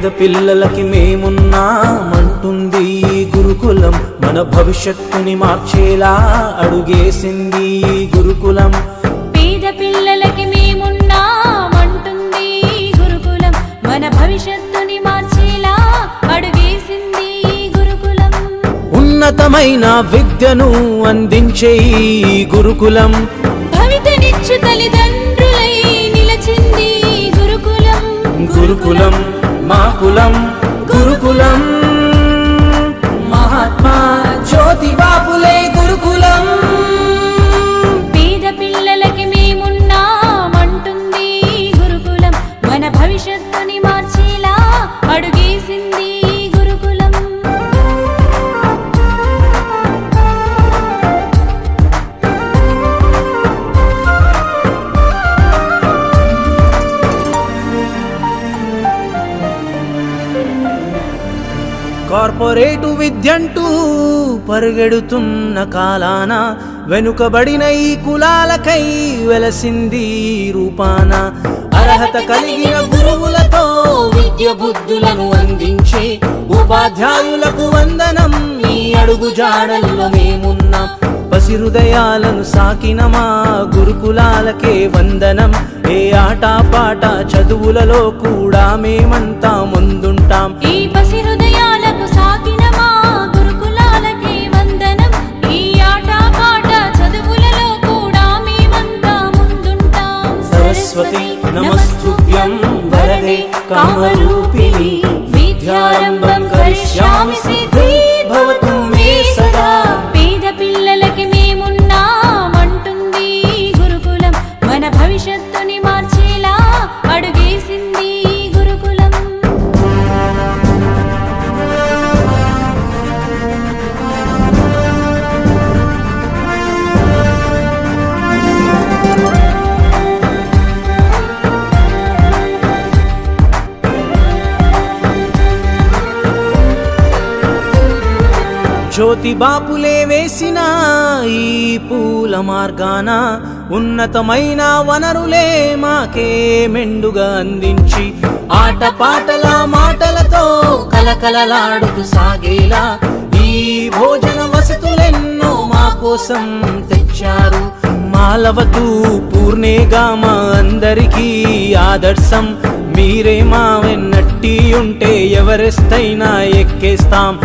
పేద పిల్లలకి మేమున్నామంటుంది గురుకులం. మన భవిష్యత్తుని మార్చేలా అడుగేసింది గురుకులం. పేద పిల్లలకి మేమున్నామంటుంది గురుకులం. మన భవిష్యత్తుని మార్చేలా అడుగేసింది గురుకులం. ఉన్నతమైన విద్యను అందించే ఈ గురుకులం. కులం కార్పొరేటు విద్యంటూ పరుగెడుతున్న కాలాన వెనుకబడిన ఈ కులాలకై వెలసింది రూపాన. అర్హత కలిగిన గురువులతో విద్య బుద్ధులను అందించే ఉపాధ్యాయులకు వందనం మీ అడుగు జాడల్లో మేమున్నాం. పసి హృదయాలను సాకిన మా గురుకులాలకే వందనం. ఏ ఆట పాట చదువులలో కూడా మేమంతా ముందుంటాం. ఈ వరదే కామరూపిణి విద్యారంభం కరిష్యామి సిద్ధి జ్యోతి బాపులే వేసిన ఈ పూల మార్గాన ఉన్నతమైన వనరులే మాకే మెండుగా అందించి ఆట పాటల మాటలతో కలకలలాడుతూ సాగేలా. ఈ భోజన వసతులెన్నో మా కోసం తెచ్చారు. మాలవతు పూర్ణేగా మా అందరికీ ఆదర్శం. మీరే మా వెన్నట్టి ఉంటే ఎవరెస్తైనా ఎక్కేస్తాం.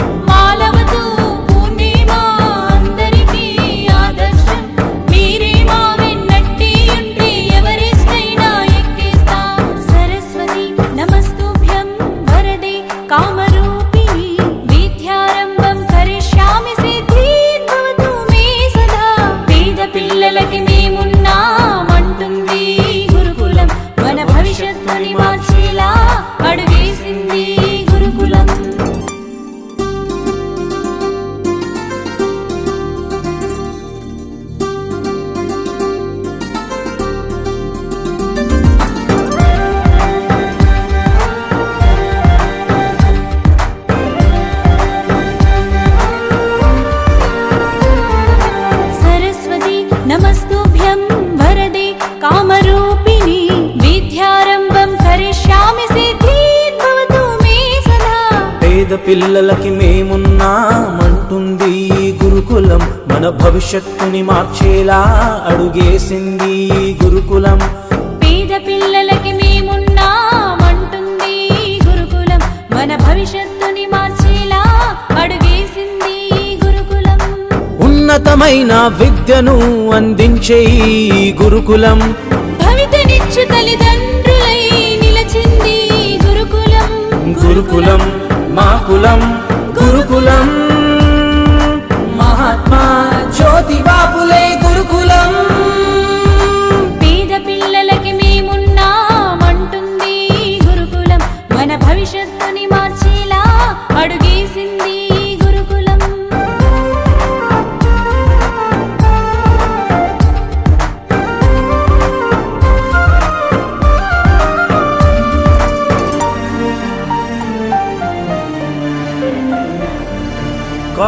పిల్లలకి మేమున్నామంటుంది ఈ గురుకులం. మన భవిష్యత్తుని మార్చేలా అడుగేసింది ఈ గురుకులం. పేద పిల్లలకి మేమున్నామంటుంది ఈ గురుకులం. మన భవిష్యత్తుని మార్చేలా అడుగేసింది ఈ గురుకులం. ఉన్నతమైన విద్యను అందించే ఈ గురుకులం. భవితనిచ్చు తల్లిదండ్రులై నిలచింది గురుకులం. గురుకులం. మా కులం గురుకులం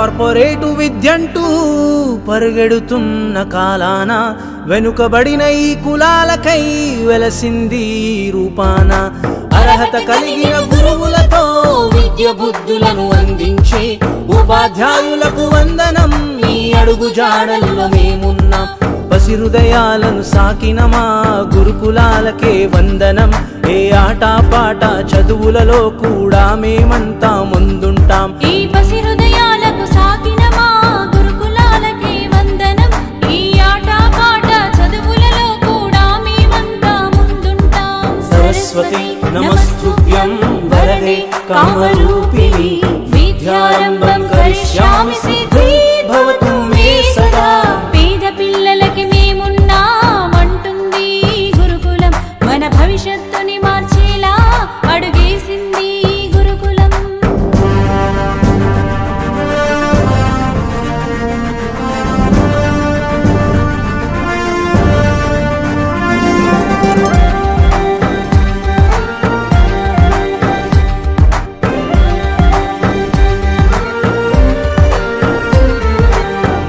కార్పొరేటు విద్యంటూ పరుగెడుతున్న కాలాన వెనుకబడిన ఈ కులాలకై వెలసింది రూపాన. అర్హత కలిగిన గురువులతో విద్య బుద్ధులను అందించే ఉపాధ్యాయులకు వందనం మీ అడుగు జాడల్లో మేమున్నాం. పసి హృదయాలను సాకిన మా గురుకులాలకే వందనం. ఏ ఆట పాట చదువులలో కూడా మేమంతా ముందుంటాం. ఈ పసి సరస్వతి. నమస్తుభ్యం వరదే కామరూపిణి. విద్యారంభం కరిష్యామి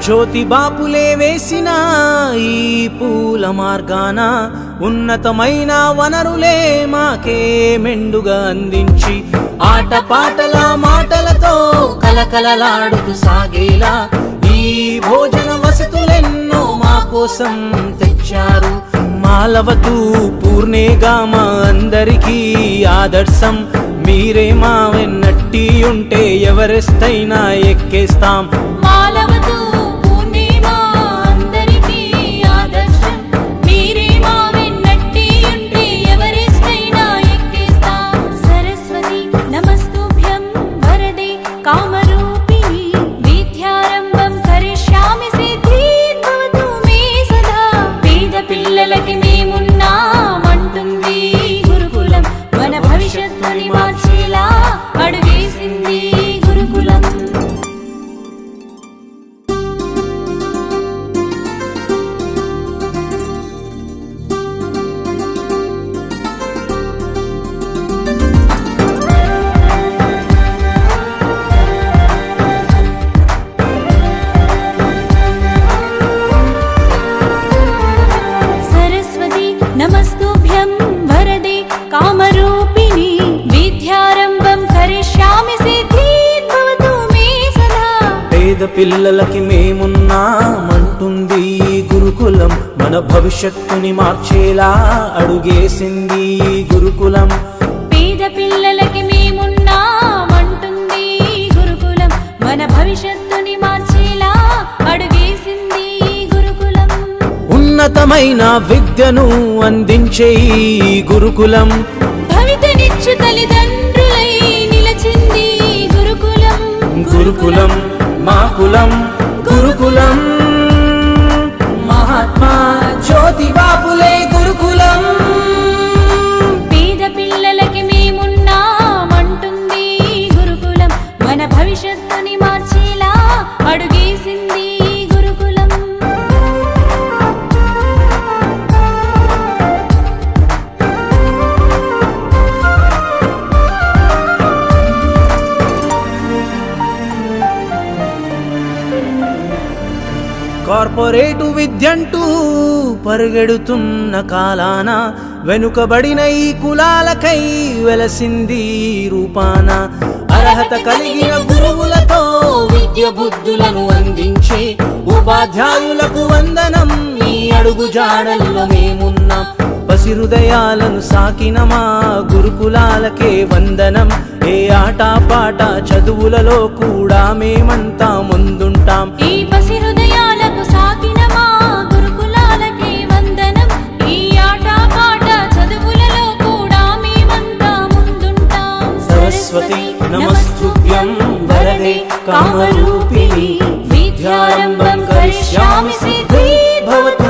జ్యోతి బాపులే వేసిన ఈ పూల మార్గాన ఉన్నతమైన వనరులే మాకే మెండుగా అందించి ఆటపాటల మాటలతో కలకలలాడుతూ సాగేలా ఈ భోజన వసతులెన్నో మా కోసం తెచ్చారు. మాలవతు పూర్ణేగా మా అందరికీ ఆదర్శం. మీరే మా వెన్నట్టి ఉంటే ఎవరెస్తైనా ఎక్కేస్తాం. పిల్లలకి మేమున్నామంటుంది గురుకులం. మన భవిష్యత్తుని మార్చేలా అడుగేసింది గురుకులం. పేద పిల్లలకి మేమున్నామంటుంది గురుకులం. మన భవిష్యత్తుని మార్చేలా అడుగేసింది గురుకులం. ఉన్నతమైన విద్యను అందించే గురుకులం. భవితనిచ్చు తల్లిదండ్రులై నిలచింది గురుకులం. గురుకులం. మా కులం గురుకులం. మహాత్మా జ్యోతి కార్పొరేటు విద్యంటూ పరుగెడుతున్న కాలాన వెనుకబడిన ఈ కులాలకై వెలసింది రూపాన. అర్హత కలిగిన గురువులతో విద్య బుద్ధులను అందించే ఉపాధ్యాయులకు వందనం మీ అడుగు జాడల్లో మేమున్నాం. పసి హృదయాలను సాకిన మా గురుకులాలకే వందనం. ఏ ఆట పాట చదువులలో కూడా మేమంతా ముందుంటాం. ఈ त्वं वरदे कामरूपिणि। विद्यारम्भं करिष्यामि सिद्धि भवतु।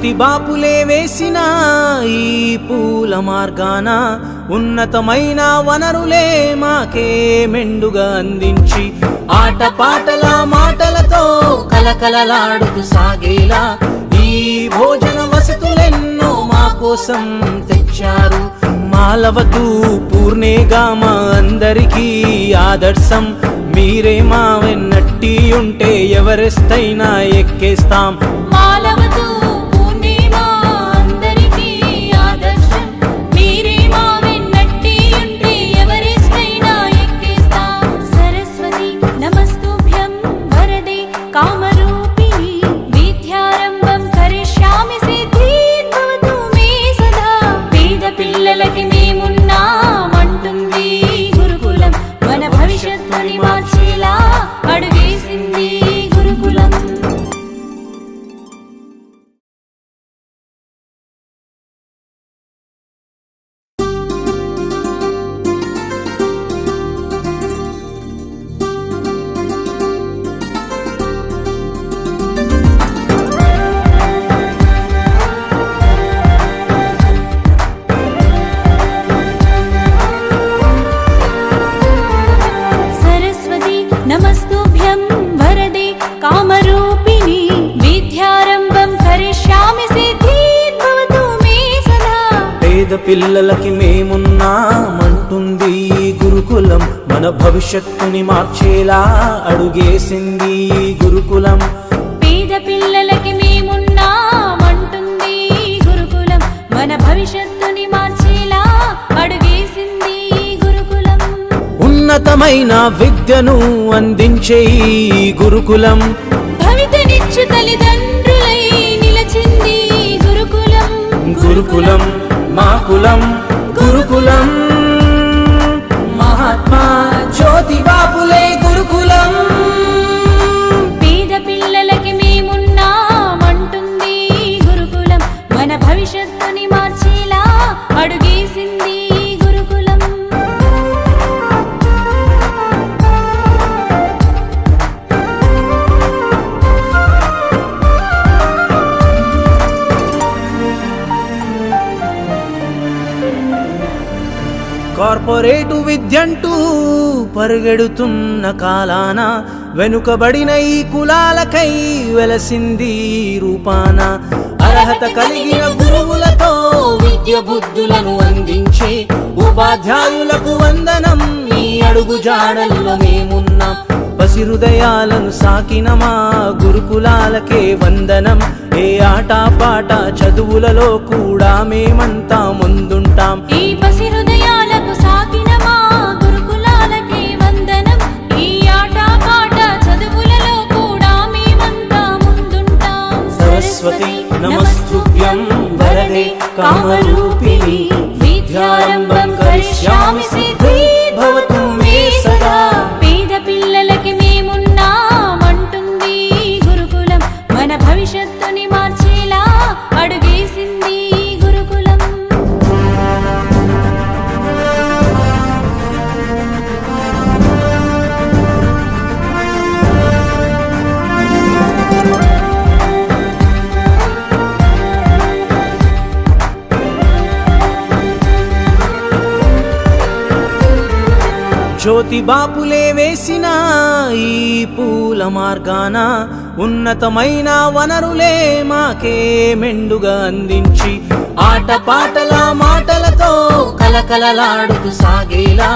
ప్రతి బాపులే వేసిన ఈ పూల మార్గాన ఉన్నతమైన వనరులే మాకే మెండుగా అందించి ఆట పాటల మాటలతో కలకలలాడుతూ సాగేలా. ఈ భోజన వసతులెన్నో మా కోసం తెచ్చారు. మాలవతు పూర్ణేగా మా అందరికీ ఆదర్శం. మీరే మా వెన్నట్టి ఉంటే ఎవరెస్తైనా ఎక్కేస్తాం. మాలవ పిల్లలకి మేమున్నామంటుంది గురుకులం. మన భవిష్యత్తుని మార్చేలా అడుగేసింది గురుకులం. పేద పిల్లలకి మేమున్నామంటుంది గురుకులం. మన భవిష్యత్తుని మార్చేలా అడుగేసింది గురుకులం. ఉన్నతమైన విద్యను అందించే గురుకులం. భవితనిచ్చు తల్లిదండ్రులై నిలచింది గురుకులం. గురుకులం. కులం గురుకులం. పరిగెడుతున్న కాలాన వెనుకబడిన ఈ కులాలకై వెలసింది రూపాన. అర్హత కలిగిన గురువులతో విద్య బుద్ధులను అందించే ఉపాధ్యాయులకు వందనం ఈ అడుగు జాడల్లో మేమున్నాం. పసి హృదయాలను సాకిన మా గురుకులాలకే వందనం. ఏ ఆట పాట చదువులలో కూడా మేమంతా ముందుంటాం. ఈ పసి జ్యోతి బాపులే వేసిన ఈ పూల మార్గాన ఉన్నతమైన వనరులే మాకే మెండుగా అందించి ఆట పాటల మాటలతో కలకలలాడుతూ సాగేలా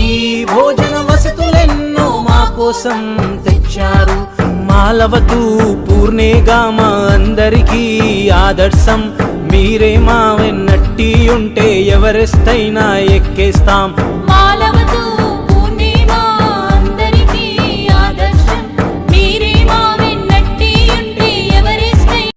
ఈ భోజన వసతులెన్నో మా కోసం తెచ్చారు. మాలవతు పూర్ణేగా మా అందరికీ ఆదర్శం. మీరే మా వెన్నట్టి ఉంటే ఎవరెస్తైనా ఎక్కేస్తాం.